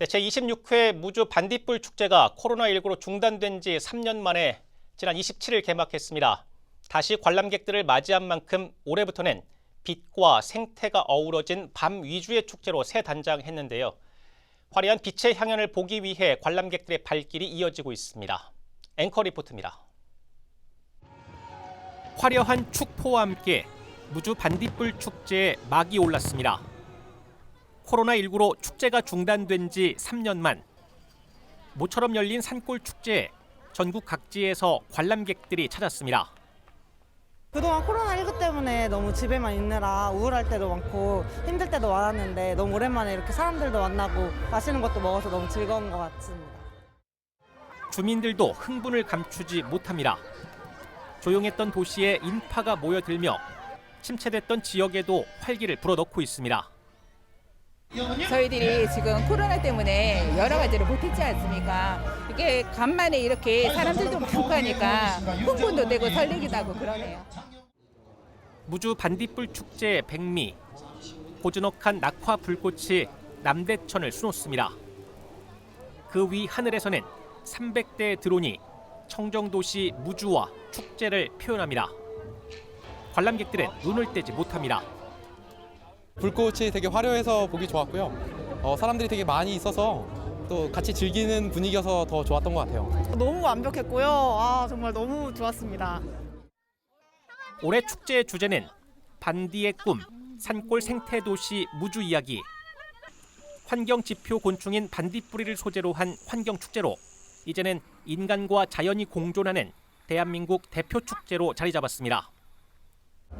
네, 제26회 무주 반딧불 축제가 코로나19로 중단된 지 3년 만에 지난 27일 개막했습니다. 다시 관람객들을 맞이한 만큼 올해부터는 빛과 생태가 어우러진 밤 위주의 축제로 새 단장했는데요. 화려한 빛의 향연을 보기 위해 관람객들의 발길이 이어지고 있습니다. 앵커 리포트입니다. 화려한 축포와 함께 무주 반딧불 축제에 막이 올랐습니다. 코로나19로 축제가 중단된 지 3년 만 모처럼 열린 산골 축제에 전국 각지에서 관람객들이 찾았습니다. 그동안 코로나19 때문에 너무 집에만 있느라 우울할 때도 많고 힘들 때도 많았는데 너무 오랜만에 이렇게 사람들도 만나고 맛있는 것도 먹어서 너무 즐거운 것 같습니다. 주민들도 흥분을 감추지 못합니다. 조용했던 도시에 인파가 모여들며 침체됐던 지역에도 활기를 불어넣고 있습니다. 저희들이 지금 코로나 때문에 여러 가지를 못했지 않습니까? 이게 간만에 이렇게 사람들도 많고 하니까 흥분도 되고 설레기도 하고 그러네요. 무주 반딧불 축제의 백미 고즈넉한 낙화 불꽃이 남대천을 수놓습니다. 그 위 하늘에서는 300대의 드론이 청정도시 무주와 축제를 표현합니다. 관람객들은 눈을 떼지 못합니다. 불꽃이 되게 화려해서 보기 좋았고요. 어, 사람들이 되게 많이 있어서 또 같이 즐기는 분위기여서 더 좋았던 것 같아요. 너무 완벽했고요. 아 정말 너무 좋았습니다. 올해 축제의 주제는 반디의 꿈, 산골 생태 도시 무주 이야기. 환경 지표 곤충인 반딧불이를 소재로 한 환경 축제로 이제는 인간과 자연이 공존하는 대한민국 대표 축제로 자리 잡았습니다.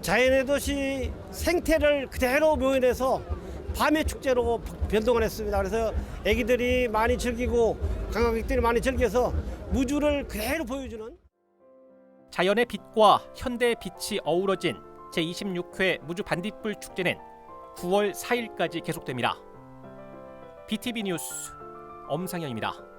자연의 도시 생태를 그대로 묘연해서 밤의 축제로 변동을 했습니다. 그래서 애기들이 많이 즐기고 관광객들이 많이 즐겨서 무주를 그대로 보여주는 자연의 빛과 현대의 빛이 어우러진 제26회 무주 반딧불 축제는 9월 4일까지 계속됩니다. BTV 뉴스 엄상현입니다.